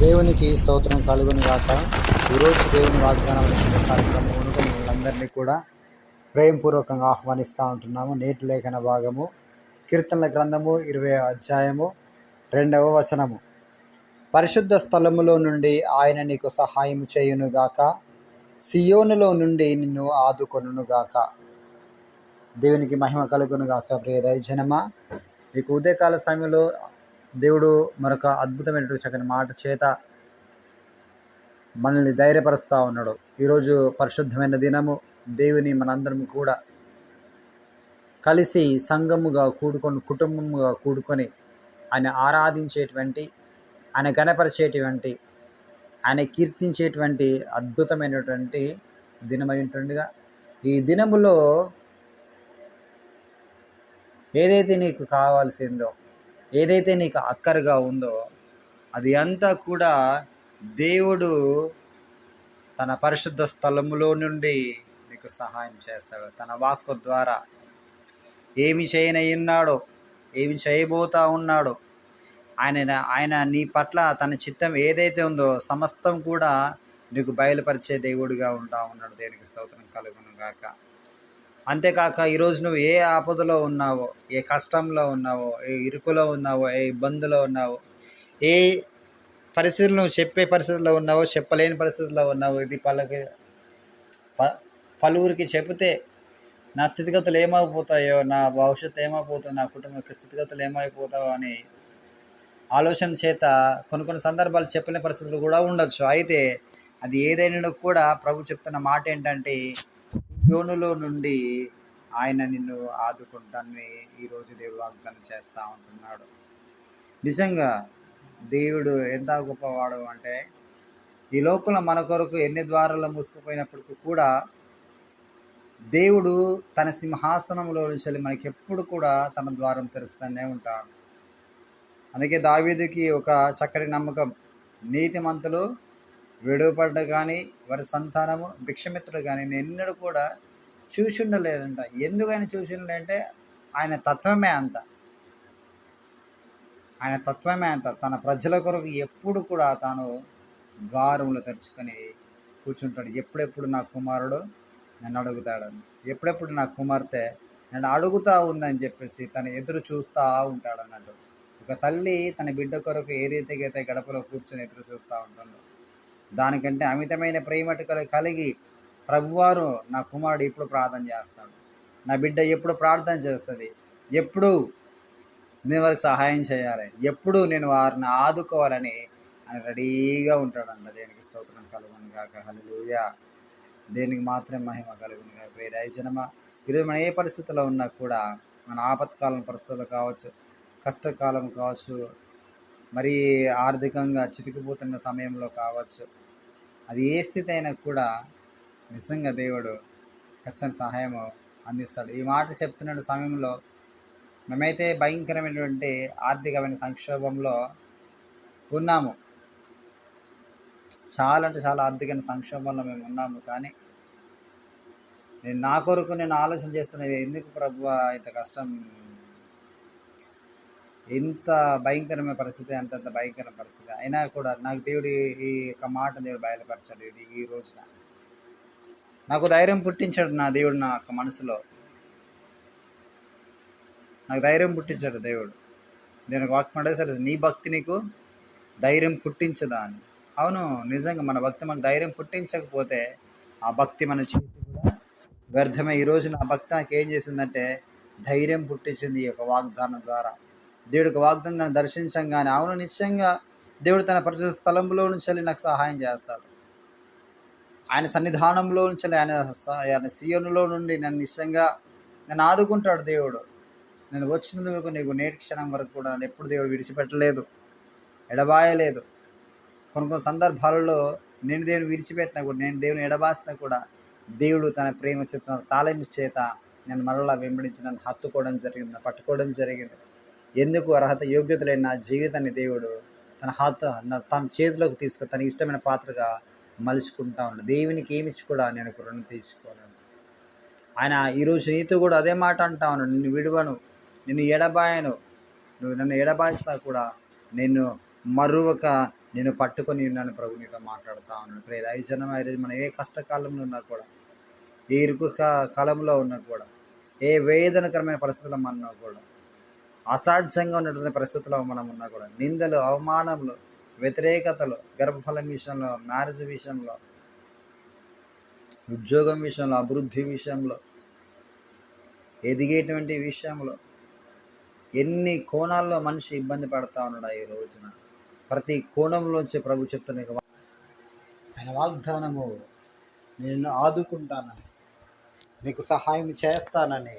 దేవునికి స్తోత్రం కలుగును గాక. ఈరోజు దేవుని వాగ్దానం ఇచ్చిన కార్యక్రమంలో మిమ్మల్ని కూడా ప్రేమపూర్వకంగా ఆహ్వానిస్తూ ఉంటున్నాము. నేటి లేఖన భాగము కీర్తనల గ్రంథము ఇరవై అధ్యాయము రెండవ వచనము. పరిశుద్ధ స్థలములో నుండి ఆయన నీకు సహాయం చేయునుగాక సియోనులో నుండి నిన్ను ఆదుకొనుగాక దేవునికి మహిమ కలుగునుగాక ప్రియ జనమా. మీకు ఉదయకాల సమయంలో దేవుడు మరొక అద్భుతమైనటువంటి చక్కని మాట చేత మనల్ని ధైర్యపరుస్తూ ఉన్నాడు. ఈరోజు పరిశుద్ధమైన దినము. దేవుని మనందరం కూడా కలిసి సంఘముగా కూడుకొని కుటుంబముగా కూడుకొని ఆయన ఆరాధించేటువంటి ఆయన గణపరిచేటువంటి ఆయన కీర్తించేటువంటి అద్భుతమైనటువంటి దినమై ఉంటుండగా ఈ దినములో ఏదైతే నీకు కావాల్సిందో ఏదైతే నీకు అక్కరగా ఉందో అది అంతా కూడా దేవుడు తన పరిశుద్ధ స్థలములో నుండి నీకు సహాయం చేస్తాడు. తన వాక్కు ద్వారా ఏమి చేయనయ్యున్నాడో ఏమి చేయబోతా ఉన్నాడో ఆయన ఆయన నీ పట్ల తన చిత్తం ఏదైతే ఉందో సమస్తం కూడా నీకు బయలుపరిచే దేవుడిగా ఉంటా ఉన్నాడు. దేనికి స్తోత్రం కలుగును గాక. అంతేకాక ఈరోజు నువ్వు ఏ ఆపదలో ఉన్నావో ఏ కష్టంలో ఉన్నావో ఏ ఇరుకులో ఉన్నావో ఏ ఇబ్బందులో ఉన్నావో ఏ పరిస్థితులు నువ్వు చెప్పే పరిస్థితుల్లో ఉన్నావో చెప్పలేని పరిస్థితుల్లో ఉన్నావో ఇది పలకి ప పలువురికి చెబితే నా స్థితిగతులు ఏమైపోతాయో నా భవిష్యత్తు ఏమైపోతుందో నా కుటుంబ యొక్క స్థితిగతులు ఏమైపోతావో అని ఆలోచన చేత కొన్ని కొన్ని సందర్భాలు చెప్పలేని పరిస్థితులు కూడా ఉండొచ్చు. అయితే అది ఏదైనా కూడా ప్రభు చెప్తున్న మాట ఏంటంటే యోనులో నుండి ఆయన నిన్ను ఆదుకుంటానని ఈరోజు దేవుడు వాగ్దానం చేస్తూ ఉంటున్నాడు. నిజంగా దేవుడు ఎంత గొప్పవాడు అంటే ఈ లోకంలో మన కొరకు ఎన్ని ద్వారాలు మూసుకుపోయినప్పటికీ కూడా దేవుడు తన సింహాసనంలో నుంచి మనకి ఎప్పుడు కూడా తన ద్వారం తెరుస్తూనే ఉంటాడు. అందుకే దావీదుకి ఒక చక్కటి నమ్మకం నీతిమంతులు విడుపడ్డ కానీ వారి సంతానము భిక్షమిత్రుడు కానీ ఎన్నడూ కూడా చూసి ఉండలేదంట ఎందుకని చూసిండలేంటే ఆయన తత్వమే అంత. ఆయన తత్వమే అంత. తన ప్రజల కొరకు ఎప్పుడు కూడా తాను ద్వారములు తెరుచుకొని కూర్చుంటాడు. ఎప్పుడెప్పుడు నా కుమారుడు నన్ను అడుగుతాడని. ఎప్పుడెప్పుడు నా కుమార్తె నన్ను అడుగుతా ఉందని చెప్పేసి తను ఎదురు చూస్తూ ఉంటాడు అన్నట్టు ఒక తల్లి తన బిడ్డ కొరకు ఏ రీతిగా అయితే గడపలో కూర్చొని ఎదురు చూస్తూ ఉంటుందో దానికంటే అమితమైన ప్రేమటు కలిగి ప్రభువారు నా కుమారుడు ఎప్పుడు ప్రార్థన చేస్తాడు. నా బిడ్డ ఎప్పుడు ప్రార్థన చేస్తుంది. ఎప్పుడు నేను వారికి సహాయం చేయాలి. ఎప్పుడు నేను వారిని ఆదుకోవాలని ఆయన రెడీగా ఉంటాడంట. దేనికి స్తోత్రం కలుగును కాక హల్లెలూయా. దేనికి మాత్రం మహిమ కలుగును కాక ప్రియ దయజనమా ఈరోజు మనం ఏ పరిస్థితిలో ఉన్నా కూడా మన ఆపత్కాలం పరిస్థితులు కావచ్చు కష్టకాలం కావచ్చు మరి ఆర్థికంగా చితికిపోతున్న సమయంలో కావచ్చు. అది ఏ స్థితి అయినా కూడా నిజంగా దేవుడు ఖచ్చితంగా సహాయం అందిస్తాడు. ఈ మాట చెప్తున్న సమయంలో మేమైతే భయంకరమైనటువంటి ఆర్థికమైన సంక్షోభంలో ఉన్నాము. చాలా అంటే చాలా ఆర్థికమైన సంక్షోభంలో మేము ఉన్నాము. కానీ నేను నా కొరకు నేను ఆలోచన చేస్తున్నది ఎందుకు ప్రభు ఇంత కష్టం ఎంత భయంకరమైన పరిస్థితి అంటే అంత భయంకర పరిస్థితి. అయినా కూడా నాకు దేవుడి ఈ యొక్క మాట దేవుడు బయలుపరచాడు ఇది ఈ రోజున. నాకు ధైర్యం పుట్టించాడు నా దేవుడు నా యొక్క మనసులో. నాకు ధైర్యం పుట్టించాడు దేవుడు. నేను వాక్యం సరే నీ భక్తి నీకు ధైర్యం పుట్టించదా అని. అవును నిజంగా మన భక్తి మనకు ధైర్యం పుట్టించకపోతే ఆ భక్తి మన చేతి కూడా వ్యర్థమే. ఈరోజు నా భక్తి నాకు ఏం చేసిందంటే ధైర్యం పుట్టించింది ఈ యొక్క వాగ్దానం ద్వారా. దేవుడికి వాగ్దానం దర్శించంగానే అవును నిశ్చయంగా దేవుడు తన పరిశుద్ధ స్థలంలో నుంచి వెళ్ళి నాకు సహాయం చేస్తాడు. ఆయన సన్నిధానంలో నుంచి ఆయన ఆయన సీఎంలో నుండి నన్ను నిశ్చయంగా నన్ను ఆదుకుంటాడు దేవుడు. నేను వచ్చినందుకు నీకు నేటి క్షణం వరకు కూడా నన్ను ఎప్పుడు దేవుడు విడిచిపెట్టలేదు ఎడబాయలేదు. కొన్ని కొన్ని సందర్భాలలో నేను దేవుని విడిచిపెట్టినా కూడా నేను దేవుని ఎడబాసినా కూడా దేవుడు తన ప్రేమ చేత తాళం చేత నేను మరలా వెంబడించి నన్ను హత్తుకోవడం జరిగింది పట్టుకోవడం జరిగింది. ఎందుకు అర్హత యోగ్యత లేని నా జీవితాన్ని దేవుడు తన హాత తన చేతిలోకి తీసుకొని తన ఇష్టమైన పాత్రగా మలుచుకుంటా ఉన్నాడు దేవునికి ఏమిచ్చి కూడా నేను ఒక రుణం తీసుకోలేను. ఆయన ఈరోజు నీతో కూడా అదే మాట అంటా ఉన్నాడు. నిన్ను విడువను నిన్ను ఎడబాయను నువ్వు నన్ను ఎడబాయిస్తా కూడా నేను మరొక నేను పట్టుకొని ఉన్నాను ప్రభు నీతో మాట్లాడుతూ ఉన్నాను ప్రే దైవజనం ఈరోజు మనం ఏ కష్టకాలంలో ఉన్నా కూడా ఏ ఇరుకు కాలంలో ఉన్నా కూడా ఏ వేదనకరమైన పరిస్థితుల్లో మనం కూడా అసాధ్యంగా ఉన్నటువంటి పరిస్థితుల్లో మనం ఉన్నా కూడా నిందలు అవమానములు వ్యతిరేకతలు గర్భఫలం విషయంలో మ్యారేజ్ విషయంలో ఉద్యోగం విషయంలో అభివృద్ధి విషయంలో ఎదిగేటువంటి విషయంలో ఎన్ని కోణాల్లో మనిషి ఇబ్బంది పడతా ఉన్నాడు ఈ రోజున? ప్రతి కోణంలోంచి ప్రభు చెప్తున్న ఆయన వాగ్దానము నేను ఆదుకుంటానని నీకు సహాయం చేస్తానని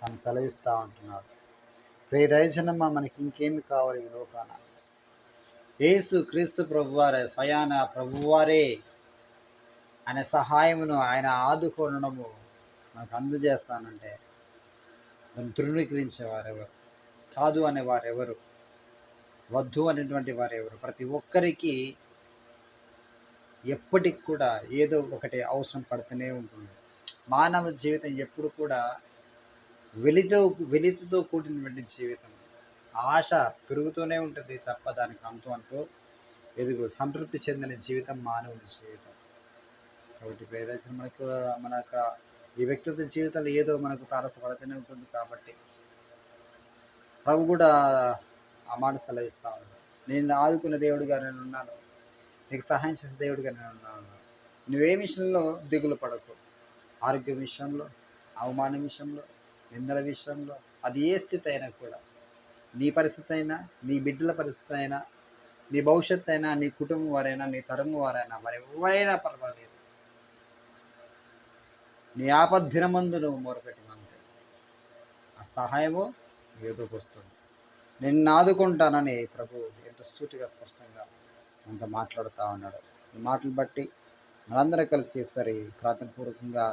తను సెలవిస్తూ ఉంటున్నాడు. ప్రే దయచనమ్మ మనకి ఇంకేమి కావాలి ఈ లోకాన? యేసు క్రీస్తు ప్రభువారే స్వయాన ప్రభువారే ఆయన సహాయమును ఆయన ఆదుకోనడము మనకు అందజేస్తానంటే దాన్ని తృణీకరించే వారెవరు కాదు అనే వారెవరు వద్దు అనేటువంటి వారెవరు? ప్రతి ఒక్కరికి ఎప్పటికి కూడా ఏదో ఒకటి అవసరం పడుతూనే ఉంటుంది. మానవ జీవితం ఎప్పుడు కూడా వెలితో వెలితితో కూడినటువంటి జీవితం. ఆశ పెరుగుతూనే ఉంటుంది తప్ప దానికి అంతం అంటూ ఎదుగు. సంతృప్తి చెందిన జీవితం మానవుని జీవితం. కాబట్టి పేదచిన మనకు మన యొక్క ఈ వ్యక్తిగత జీవితంలో ఏదో మనకు తారసపడుతూనే ఉంటుంది కాబట్టి ప్రభు కూడా ఆ మాట సెలవిస్తా ఉన్నాడు. నేను ఆదుకున్న దేవుడిగా నేను ఉన్నాను. నీకు సహాయం చేసే దేవుడిగా నేను ఉన్నాను. నువ్వే విషయంలో దిగులు పడకు. ఆరోగ్యం విషయంలో అవమానం విషయంలో నిందల విషయంలో అది ఏ స్థితి అయినా కూడా నీ పరిస్థితి అయినా నీ బిడ్డల పరిస్థితి అయినా నీ భవిష్యత్తు అయినా నీ కుటుంబం వారైనా నీ తరము వారైనా మరి ఎవరైనా పర్వాలేదు. నీ ఆపద్దినమందు నువ్వు మొరపెట్టినంతే ఆ సహాయము ఏదోకి వస్తుంది. నిన్ను ఆదుకుంటానని ప్రభు ఎంతో సూటిగా స్పష్టంగా అంత మాట్లాడుతూ ఉన్నాడు. ఈ మాటలు బట్టి మనందరం కలిసి ఒకసారి ప్రార్థనపూర్వకంగా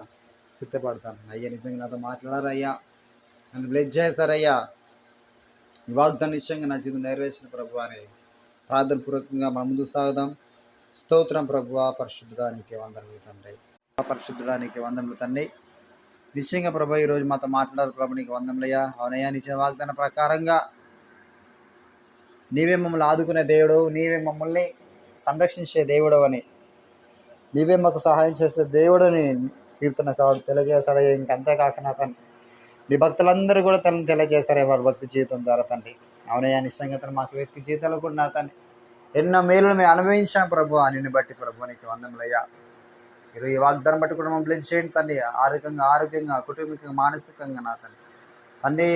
సిద్ధపడతాం. అయ్యా నిజంగా నాతో మాట్లాడారు అయ్యా నన్ను బ్లెస్ చేశారయ్యా. ఈ వాగ్దానం నిశ్చయంగా నా జీవితం నెరవేర్చిన ప్రభు అని ప్రార్థనపూర్వకంగా మన ముందు సాగుదాం. స్తోత్రం ప్రభు పరిశుద్ధానికి వందనములు తండ్రి. పరిశుద్ధడానికి వందములు తండ్రి. నిశ్చయంగా ప్రభు ఈరోజు మాతో మాట్లాడారు ప్రభు నీకు వందములయ్యా. అవునయ్యా నిచ్చిన వాగ్దాన ప్రకారంగా నీవే మమ్మల్ని ఆదుకునే దేవుడు నీవే మమ్మల్ని సంరక్షించే దేవుడు అని నీవే మాకు సహాయం చేసే దేవుడని కీర్తన కావడం తెలియజేశాడు ఇంకంతే కాకుండా తను మీ భక్తులందరూ కూడా తనని తెలియజేశారు. వారి భక్తి జీవితం ద్వారా తండ్రి? అవునయ్యా నిస్సంగతను మాకు వ్యక్తి జీవితాలు కూడా నా తండ్రి. ఎన్నో మేలులు మేము అనుభవించాం ప్రభు నిన్ను బట్టి ప్రభు నీకు వందములయ్యా. మీరు ఈ వాగ్దానం బట్టి కూడా మమ్మల్ని చేయండి తండ్రి. ఆర్థికంగా ఆరోగ్యంగా కుటుంబికంగా మానసికంగా నా తండ్రి. తన్ని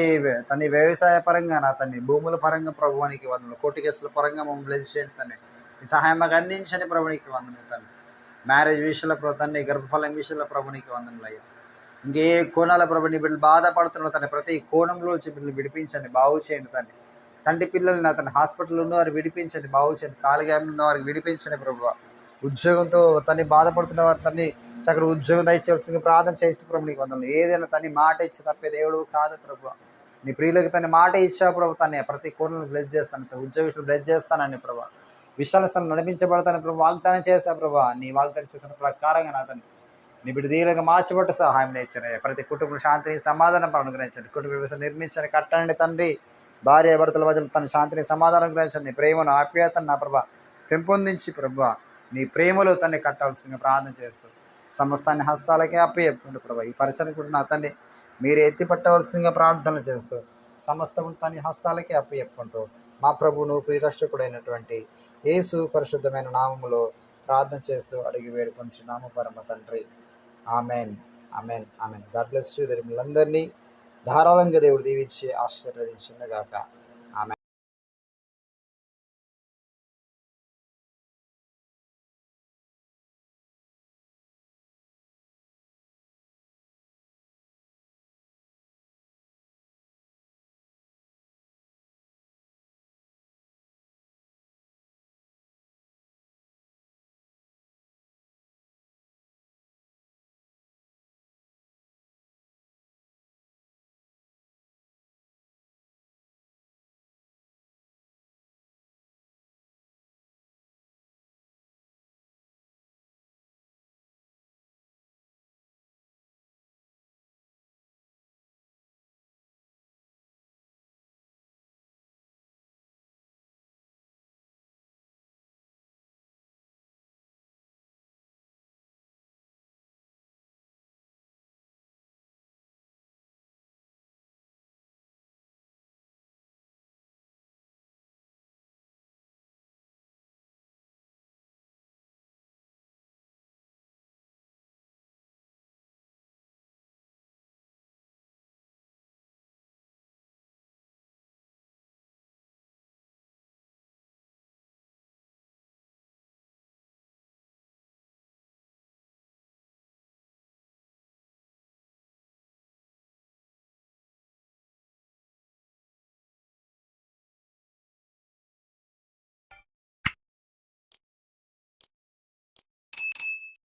తన్ని వ్యవసాయ పరంగా నా తన్ని భూముల పరంగా ప్రభువానికి వందలు కోటి కేసుల పరంగా మమ్మల్ని బ్లెస్ చేయండి తండ్రి. సహాయం మాకు అందించండి ప్రభునికి వందలు తండ్రి. మ్యారేజ్ విషయంలో ప్రభు తండ్రి గర్భఫలం విషయంలో ప్రభునికి వందములు అయ్యా ఇంకే కోణాల ప్రభు నీ బిడ్డలు బాధపడుతున్నారు తను ప్రతి కోణంలో వచ్చి బిడ్డలు విడిపించండి బాగు చేయండి తండ్రి. చంటి పిల్లల్ని అతని హాస్పిటల్ ఉన్నవారు విడిపించండి బాగు చేయండి. కాలుగాయం ఉన్న వారికి విడిపించండి ప్రభు ఉద్యోగంతో తన్ని బాధపడుతున్న వారు తన్ని చక్కటి ఉద్యోగం దయచేసి ప్రార్థన చేస్తూ ప్రభు నీకు వందలు ఏదైనా తన్ని మాట ఇచ్చి తప్పే దేవుడు కాదు ప్రభు నీ ప్రియులకు తన మాట ఇచ్చా ప్రభు తన్ని ప్రతి కోణంలో బ్లెస్ చేస్తాను. ఉద్యోగం బ్లెస్ చేస్తానని ప్రభు విశాల స్థలం నడిపించబడతాను ప్రభు వాగ్దానం చేశా ప్రభా నీ వాగ్దానం చేసిన ప్రకారంగా నా తను నీ బిడ్డ దీనిగా మార్చబట్టు సహాయం నేర్చండి ప్రతి కుటుంబ శాంతిని సమాధానం అనుగ్రహించండి. కుటుంబ వ్యవస్థ నిర్మించండి కట్టండి తండ్రి. భార్య భర్తల మధ్యలో తన శాంతిని సమాధానం గ్రహించండి నీ ప్రేమను ఆప్యాయతను నా ప్రభా పెంపొందించి ప్రభా. నీ ప్రేమలో తన్ని కట్టాల్సిందిగా ప్రార్థన చేస్తూ సమస్తాన్ని హస్తాలకే అప్పచెప్పండి ప్రభా. ఈ పరిచయం కూడా నా తండ్రి. మీరు ఎత్తి పట్టవలసిందిగా ప్రార్థనలు చేస్తూ సమస్తం తన హస్తాలకే అప్పచెప్పుకుంటూ మా ప్రభువును ప్రియరక్షకుడైనటువంటి ఏ పరిశుద్ధమైన నామములో ప్రార్థన చేస్తూ అడిగి వేడుకొని నామ పరమ తండ్రి. Amen. Amen. Amen. God bless you. మిమ్మల్ందరినీ ధారాళంగా దేవుడు దీవించి ఆశీర్వదించిందిగాక